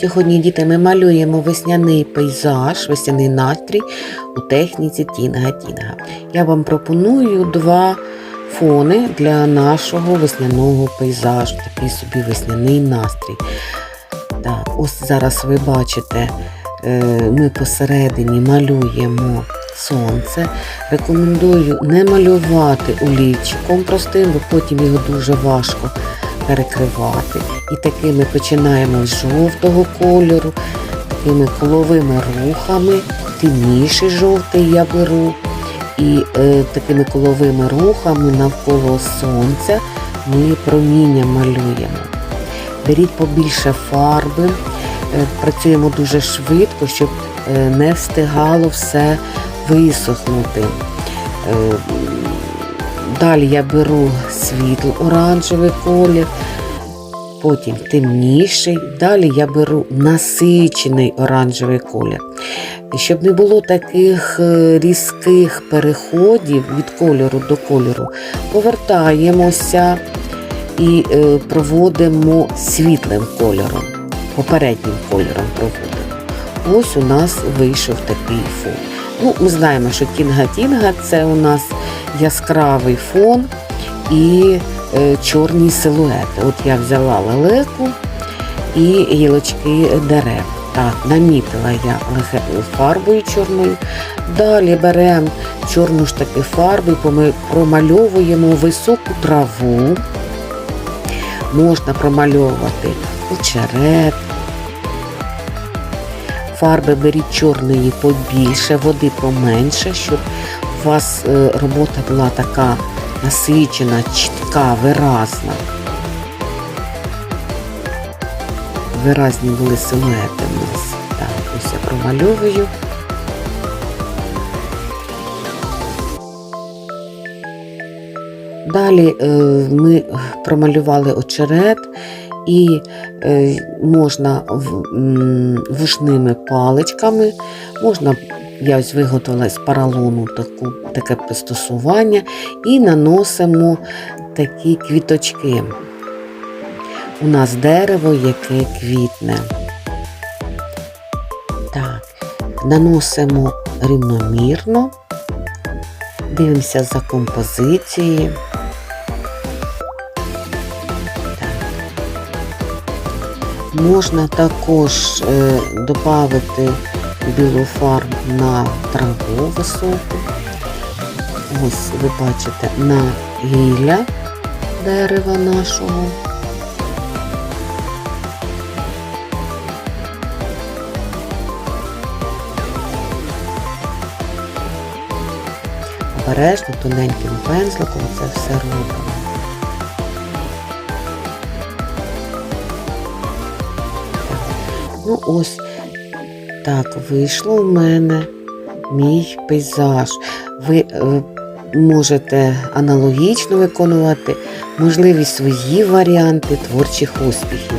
Сьогодні, діти, ми малюємо весняний пейзаж, весняний настрій у техніці Тінга-Тінга. Я вам пропоную два фони для нашого весняного пейзажу, такий собі весняний настрій. Так, ось зараз ви бачите, е, ми посередині малюємо сонце. Рекомендую не малювати олівчиком простим, бо потім його дуже важко перекривати. І такими починаємо з жовтого кольору, такими коловими рухами, темніший жовтий я беру. І е, такими коловими рухами навколо сонця ми проміння малюємо. Беріть побільше фарби, е, працюємо дуже швидко, щоб е, не встигало все висохнути. Е, Далі я беру світло оранжевий колір, потім темніший. Далі я беру насичений оранжевий колір. І щоб не було таких е, різких переходів від кольору до кольору, повертаємося і е, проводимо світлим кольором, попереднім кольором проводимо. Ось у нас вийшов такий фон. Ну, Ми знаємо, що тінга-тінга це у нас яскравий фон і е, чорні силуети. От я взяла лелеку і гілочки дерев. Так, намітила я фарбою чорною. Далі беремо чорну ж таки фарбу, поми- промальовуємо високу траву. Можна промальовувати очерет. Фарби беріть чорної побільше, води поменше, щоб у вас е, робота була така насичена, чітка, виразна. Виразні були силуети в нас. Так, ось я промальовую. Далі е, ми промалювали очерет і е, можна вушними паличками, можна, я ось виготовила з паралону таку, таке пристосування і наносимо такі квіточки. У нас дерево, яке квітне. Так, наносимо рівномірно, дивимося за композицією. Можна також е, додати білу фарбу на траву високу. Ось ви бачите на гілля дерева нашого. Обережно тоненьким пензликом це все робимо. Ну ось так вийшло в мене мій пейзаж. Ви е, можете аналогічно виконувати, можливі свої варіанти творчих успіхів.